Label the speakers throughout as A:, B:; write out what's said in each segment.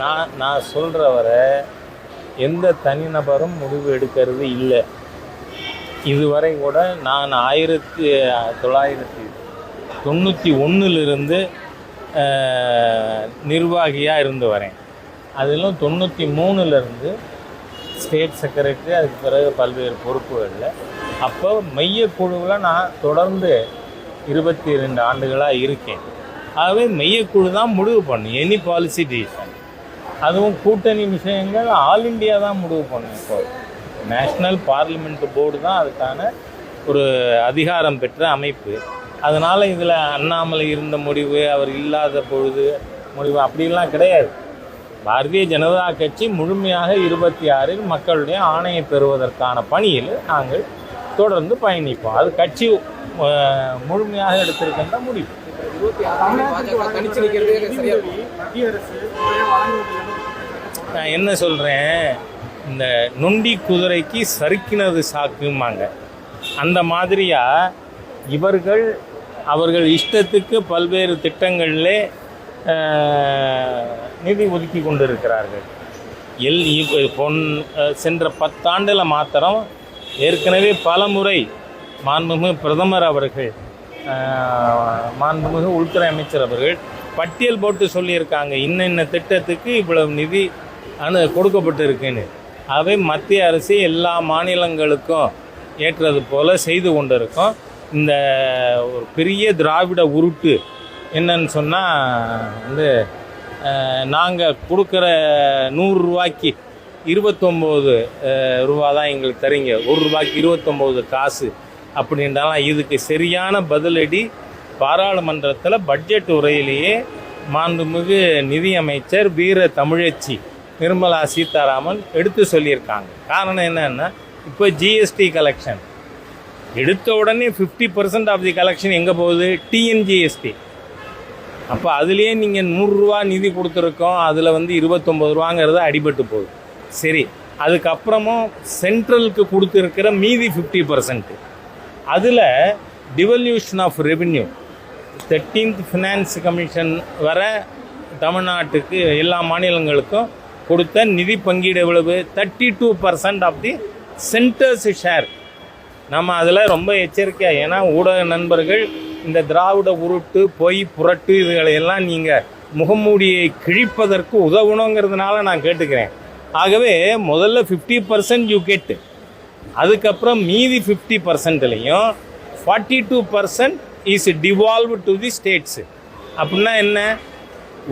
A: நான் நான் சொல்கிற வரை எந்த தனிநபரும் முடிவு எடுக்கிறது இல்லை. இதுவரை கூட நான் ஆயிரத்தி தொள்ளாயிரத்தி தொண்ணூற்றி ஒன்றிலிருந்து நிர்வாகியாக இருந்து வரேன். அதிலும் தொண்ணூற்றி மூணுலேருந்து ஸ்டேட் செக்ரட்டரி அதுக்கு பிறகு பல்வேறு பொறுப்புகளில். அப்போ மையக்குழுவில் நான் தொடர்ந்து இருபத்தி ரெண்டு ஆண்டுகளாக இருக்கேன். ஆகவே மையக்குழு தான் முடிவு பண்ணும் எனி பாலிசி டிசிஷன் அதுவும் கூட்டணி விஷயங்கள் ஆல் இந்தியா தான் முடிவு பண்ணும் இப்போ. நேஷ்னல் பார்லிமெண்ட் போர்டு தான் அதுக்கான ஒரு அதிகாரம் பெற்ற அமைப்பு. அதனால் இதில் அண்ணாமலை இருந்த முடிவு அவர் இல்லாத பொழுது முடிவு அப்படிலாம் கிடையாது. பாரதிய ஜனதா கட்சி முழுமையாக இருபத்தி ஆறில் மக்களுடைய ஆணையை பெறுவதற்கான பணியில் நாங்கள் தொடர்ந்து பயணிப்போம். அது கட்சி முழுமையாக எடுத்திருக்கின்ற முடிவு. நான் என்ன சொல்கிறேன் இந்த நொண்டி குதிரைக்கு சறுக்கினது சாக்குமாங்க அந்த மாதிரியாக இவர்கள் அவர்கள் இஷ்டத்துக்கு பல்வேறு திட்டங்களில் நிதி ஒதுக்கி கொண்டிருக்கிறார்கள். எல் பொன் சென்ற பத்தாண்டில் மாத்திரம் ஏற்கனவே பல முறை மாண்புமிகு பிரதமர் அவர்கள் மாண்புமிகு உள்துறை அமைச்சர் அவர்கள் பட்டியல் போட்டு சொல்லியிருக்காங்க. இன்ன இன்ன திட்டத்துக்கு இவ்வளவு நிதி அனு கொடுக்கப்பட்டிருக்குன்னு. அவை மத்திய அரசு எல்லா மாநிலங்களுக்கும் ஏற்றது போல் செய்து கொண்டிருக்கோம். இந்த ஒரு பெரிய திராவிட உருட்டு என்னன்னு சொன்னால் வந்து நாங்கள் கொடுக்குற நூறுரூவாய்க்கு இருபத்தொம்போது ரூபா தான் எங்களுக்கு தரீங்க. ஒரு ரூபாய்க்கு இருபத்தொம்போது காசு அப்படின்றாலாம். இதுக்கு சரியான பதிலடி பாராளுமன்றத்தில் பட்ஜெட் உரையிலேயே மாண்புமிகு நிதியமைச்சர் வீர தமிழச்சி நிர்மலா சீதாராமன் எடுத்து சொல்லியிருக்காங்க. காரணம் என்னன்னா இப்போ ஜிஎஸ்டி கலெக்ஷன் எடுத்த உடனே fifty percent of the collection எங்கே போகுது? டிஎன்ஜிஎஸ்டி அப்போ அதுலேயே நீங்கள் நூறுரூவா நிதி கொடுத்துருக்கோம் அதில் வந்து இருபத்தொம்பது ரூபாங்கிறது அடிபட்டு போகுது. சரி அதுக்கப்புறமும் சென்ட்ரலுக்கு கொடுத்துருக்கிற மீதி ஃபிஃப்டி பர்சன்ட்டு அதில் devolution of revenue thirteenth finance commission வர தமிழ்நாட்டுக்கு எல்லா மாநிலங்களுக்கும் கொடுத்த நிதி பங்கீடு எவ்வளவு? Thirty two percent of the centre's share நம்ம அதில் ரொம்ப எச்சரிக்கையாக ஏன்னா ஊடக நண்பர்கள் இந்த திராவிட உருட்டு பொய் புரட்டு இதுகளையெல்லாம் நீங்கள் முகமூடியை கிழிப்பதற்கு உதவணுங்கிறதுனால நான் கேட்டுக்கிறேன். ஆகவே முதல்ல ஃபிஃப்டி பர்சன்ட் யூ கெட்டு அதுக்கப்புறம் மீதி fifty பர்சன்ட்லேயும் forty two percent is devolve to the states அப்படின்னா என்ன?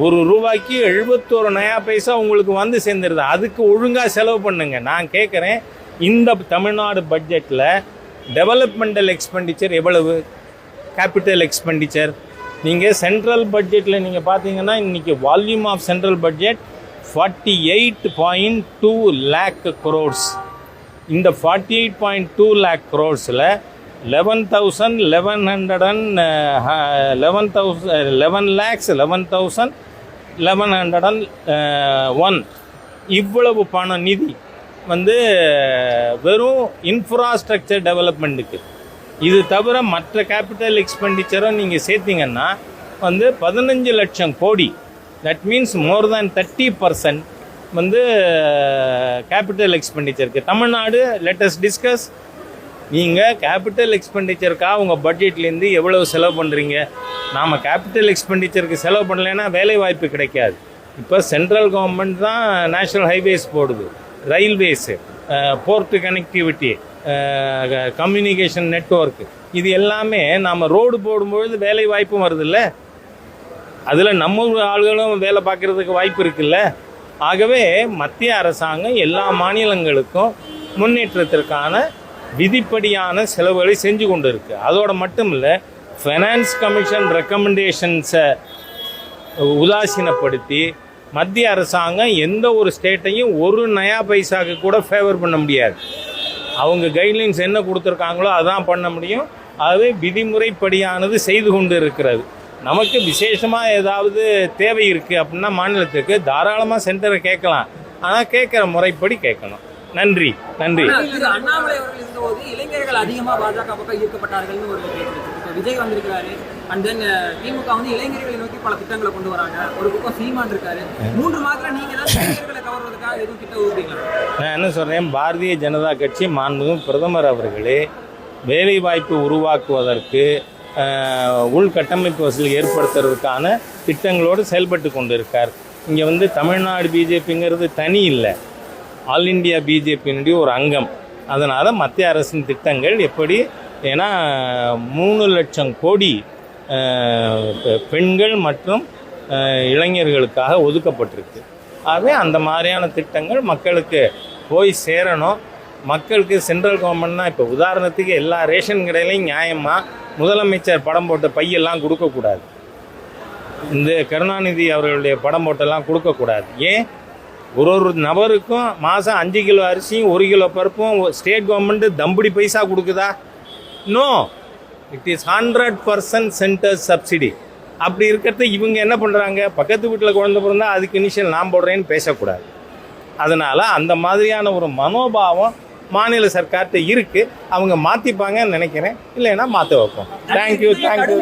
A: ஒரு ரூபாய்க்கு எழுபத்தோரு நயா பைசா உங்களுக்கு வந்து சேர்ந்துருது. அதுக்கு ஒழுங்காக செலவு பண்ணுங்க. நான் கேட்குறேன் இந்த தமிழ்நாடு பட்ஜெட்டில் டெவலப்மெண்டல் எக்ஸ்பெண்டிச்சர் எவ்வளவு? கேபிட்டல் எக்ஸ்பெண்டிச்சர் நீங்கள் சென்ட்ரல் பட்ஜெட்டில் நீங்கள் பார்த்தீங்கன்னா இன்றைக்கி volume of central budget forty eight point two lakh crores இந்த forty eight point two lakh க்ரோர்ஸில் eleven thousand eleven hundred and eleven thousand eleven lakhs eleven thousand eleven hundred and one இவ்வளவு பண நிதி வந்து uh, வெறும் infrastructure டெவலப்மெண்ட்டுக்கு இது தவிர மற்ற capital எக்ஸ்பெண்டிச்சரும் நீங்கள் சேர்த்திங்கன்னா வந்து பதினஞ்சு லட்சம் கோடி. That means more than thirty percent வந்து uh, கேபிட்டல் எக்ஸ்பெண்டிச்சருக்கு தமிழ்நாடு லெட்டஸ்ட் டிஸ்கஸ் நீங்கள் கேபிட்டல் எக்ஸ்பெண்டிச்சருக்காக உங்கள் பட்ஜெட்லேருந்து எவ்வளவு செலவு பண்ணுறீங்க நாம் கேபிட்டல் எக்ஸ்பெண்டிச்சருக்கு செலவு பண்ணலைன்னா வேலை வாய்ப்பு கிடைக்காது. இப்போ சென்ட்ரல் கவர்மெண்ட் தான் நேஷ்னல் ஹைவேஸ் போடுது. Railways port connectivity communication network இது எல்லாமே நாம் ரோடு போடும்பொழுது வேலை வாய்ப்பும் வருதுல்ல? அதில் நம்ம ஆளுகளும் வேலை பார்க்குறதுக்கு வாய்ப்பு இருக்குல்ல? ஆகவே மத்திய அரசாங்கம் எல்லா மாநிலங்களுக்கும் முன்னேற்றத்திற்கான விதிப்படியான செலவுகளை செஞ்சு கொண்டு இருக்கு அதோட மட்டும் இல்லை ஃபைனான்ஸ் கமிஷன் ரெக்கமெண்டேஷன்ஸை உதாசீனப்படுத்தி மத்திய அரசாங்கம் எந்த ஒரு ஸ்டேட்டையும் ஒரு நயா பைசாக்கு கூட ஃபேவர் பண்ண முடியாது. அவங்க கைட்லைன்ஸ் என்ன கொடுத்துருக்காங்களோ அதான் பண்ண முடியும். அது விதிமுறைப்படியானது செய்து கொண்டு இருக்கிறது நமக்கு விசேஷமாக ஏதாவது தேவை இருக்குது அப்படின்னா மாநிலத்துக்கு தாராளமாக சென்டரை கேட்கலாம். ஆனால் கேட்குற முறைப்படி கேட்கணும். நன்றி நன்றி.
B: அண்ணாமலை அவர்கள் இருந்தபோது இளைஞர்கள் அதிகமா பாஜக பக்கம் ஈர்க்கப்பட்டார்கள்னு ஒரு. இப்ப விஜய் வந்திருக்கிறாரு
C: அண்ட் தென் திமுக வந்து இளைஞர்களை நோக்கி பல திட்டங்களை கொண்டு வராங்க. ஒரு பக்கம் சீமான் இருக்காரு. மூன்று மாதத்துல நீங்க தான் இளைஞர்களை கவர்றதுக்காக எதுவும் திட்டம் ஊக்குறீங்களா
A: நான் என்ன சொல்கிறேன் பாரதிய ஜனதா கட்சி மாண்புமிகு பிரதமர் அவர்களே வேலைவாய்ப்பு உருவாக்குவதற்கு உள்கட்டமைப்பு வசதி ஏற்படுத்துறதுக்கான திட்டங்களோடு செயல்பட்டு கொண்டு இருக்கார் இங்கே வந்து தமிழ்நாடு பிஜேபிங்கிறது தனி இல்லை. ஆல் இந்தியா பிஜேபியினுடைய ஒரு அங்கம். அதனால் மத்திய அரசின் திட்டங்கள் எப்படி? ஏன்னா மூணு லட்சம் கோடி பெ- பெண்கள் மற்றும் இளைஞர்களுக்காக ஒதுக்கப்பட்டிருக்கு. ஆகவே அந்த மாதிரியான திட்டங்கள் மக்களுக்கு போய் சேரணும். மக்களுக்கு சென்ட்ரல் கவர்மெண்ட்னா இப்போ உதாரணத்துக்கு எல்லா ரேஷன் கடையிலையும் நியாயமாக முதலமைச்சர் படம் போட்ட பையெல்லாம் கொடுக்கக்கூடாது. இந்த கருணாநிதி அவர்களுடைய படம் போட்டெல்லாம் கொடுக்கக்கூடாது. ஏன்? ஒரு ஒரு நபருக்கும் மாதம் அஞ்சு கிலோ அரிசியும் ஒரு கிலோ பருப்பும் ஸ்டேட் கவர்மெண்ட்டு தம்புடி பைசா கொடுக்குதா? No it is hundred percent centre subsidy அப்படி இருக்கிறது இவங்க என்ன பண்ணுறாங்க பக்கத்து வீட்டில் குழந்தை பிறந்தா அதுக்கு இனிஷியல் நான் போடுறேன்னு பேசக்கூடாது. அதனால் அந்த மாதிரியான ஒரு மனோபாவம் மாநில சர்க்கார்கிட்ட இருக்குது அவங்க மாற்றிப்பாங்கன்னு நினைக்கிறேன். இல்லைன்னா மாற்ற வைப்போம். தேங்க்யூ தேங்க்யூ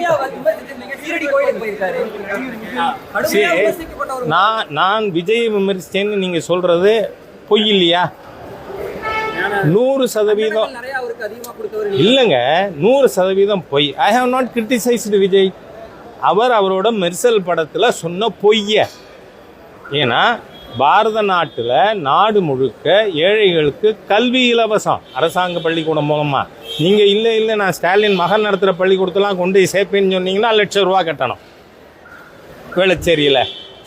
A: நான் நான் விஜய் விமர்சித்தேன்னு நீங்கள் சொல்கிறது பொய் இல்லையா? நூறு சதவீதம் இல்லைங்க. நூறு சதவீதம் பொய். I have not criticised Vijay. அவர் அவரோட மெர்சல் படத்தில் சொன்ன பொய்ய. ஏன்னா பாரத நாட்டில் நாடு முழுக்க ஏழைகளுக்கு கல்வி இலவசம். அரசாங்க பள்ளிக்கூடம் மூலமாக நீங்கள் இல்லை இல்லை நான் ஸ்டாலின் மகன் நடத்துகிற பள்ளிக்கூடத்தெல்லாம் கொண்டு போய் சேர்ப்பேன்னு சொன்னீங்கன்னா லட்சம் ரூபா கட்டணும். வேளச்சேரியில்.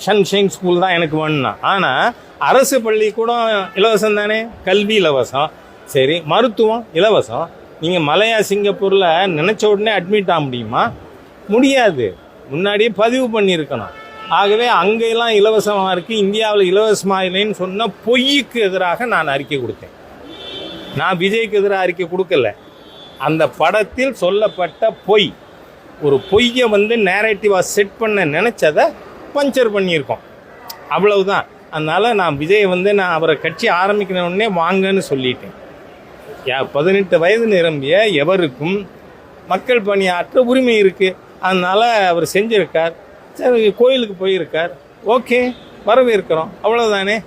A: சன்ஷைன் ஸ்கூல் தான் எனக்கு வேணும்னா. ஆனால் அரசு பள்ளிக்கூடம் இலவசம் தானே? கல்வி இலவசம். சரி மருத்துவம் இலவசம். நீங்கள் மலையா சிங்கப்பூரில் நினச்ச உடனே அட்மிட் ஆக முடியுமா? முடியாது. முன்னாடியே பதிவு பண்ணியிருக்கணும். ஆகவே அங்கெல்லாம் இலவசமாக இருக்குது இந்தியாவில் இலவசமாக இல்லைன்னு சொன்னால் பொய்யுக்கு எதிராக நான் அறிக்கை கொடுத்தேன். நான் விஜய்க்கு எதிராக அறிக்கை கொடுக்கல. அந்த படத்தில் சொல்லப்பட்ட பொய். ஒரு பொய்யை வந்து நேரேட்டிவாக செட் பண்ண நினச்சதை பஞ்சர் பண்ணியிருக்கோம். அவ்வளவுதான். அதனால் நான் விஜய் வந்து நான் அவரை கட்சி ஆரம்பிக்கிற உடனே வாங்கன்னு சொல்லிட்டேன். யா பதினெட்டு வயது நிரம்பிய எவருக்கும் மக்கள் பணியாற்ற உரிமை இருக்குது அதனால் அவர் செஞ்சுருக்கார். சரி கோயிலுக்கு போயிருக்கார். ஓகே வரவேற்கிறோம். அவ்வளோதானே